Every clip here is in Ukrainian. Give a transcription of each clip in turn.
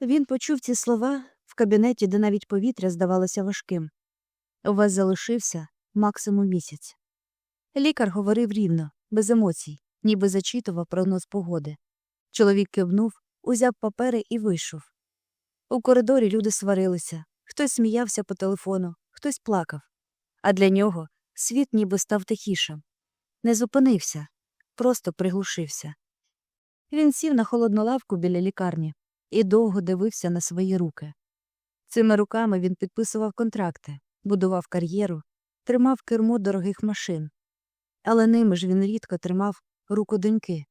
Він почув ці слова в кабінеті, де навіть повітря здавалося важким. У вас залишився максимум місяць. Лікар говорив рівно, без емоцій, ніби зачитував прогноз погоди. Чоловік кивнув, узяв папери і вийшов. У коридорі люди сварилися, хтось сміявся по телефону, хтось плакав. А для нього світ ніби став тихішим. Не зупинився, просто приглушився. Він сів на холодну лавку біля лікарні і довго дивився на свої руки. Цими руками він підписував контракти, будував кар'єру, тримав кермо дорогих машин. Але ними ж він рідко тримав руку доньки.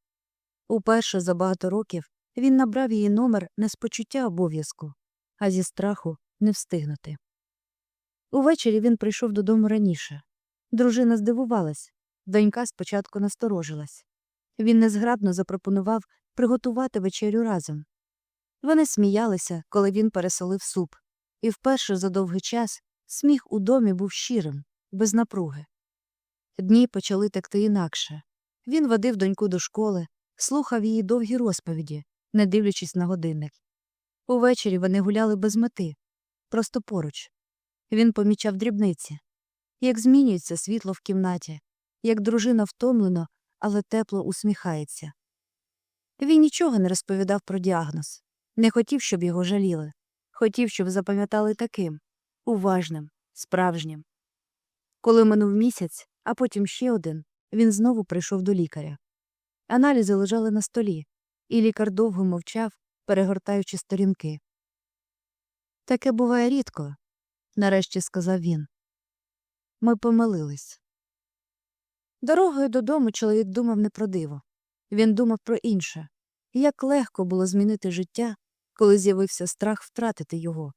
Уперше за багато років він набрав її номер не з почуття обов'язку, а зі страху не встигнути. Увечері він прийшов додому раніше. Дружина здивувалась, донька спочатку насторожилась. Він незграбно запропонував приготувати вечерю разом. Вони сміялися, коли він пересолив суп, і вперше за довгий час сміх у домі був щирим, без напруги. Дні почали текти інакше. Він водив доньку до школи, слухав її довгі розповіді, не дивлячись на годинник. Увечері вони гуляли без мети, просто поруч. Він помічав дрібниці, як змінюється світло в кімнаті, як дружина втомлено, але тепло усміхається. Він нічого не розповідав про діагноз, не хотів, щоб його жаліли, хотів, щоб запам'ятали таким уважним, справжнім. Коли минув місяць, а потім ще один, він знову прийшов до лікаря. Аналізи лежали на столі, і лікар довго мовчав, перегортаючи сторінки. Таке буває рідко, нарешті сказав він. Ми помилились. Дорогою додому чоловік думав не про диво. Він думав про інше. Як легко було змінити життя, коли з'явився страх втратити його.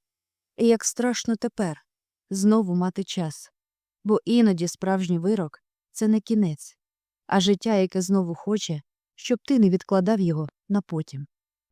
І як страшно тепер знову мати час. Бо іноді справжній вирок це не кінець, а життя, яке знову хоче, щоб ти не відкладав його на потім.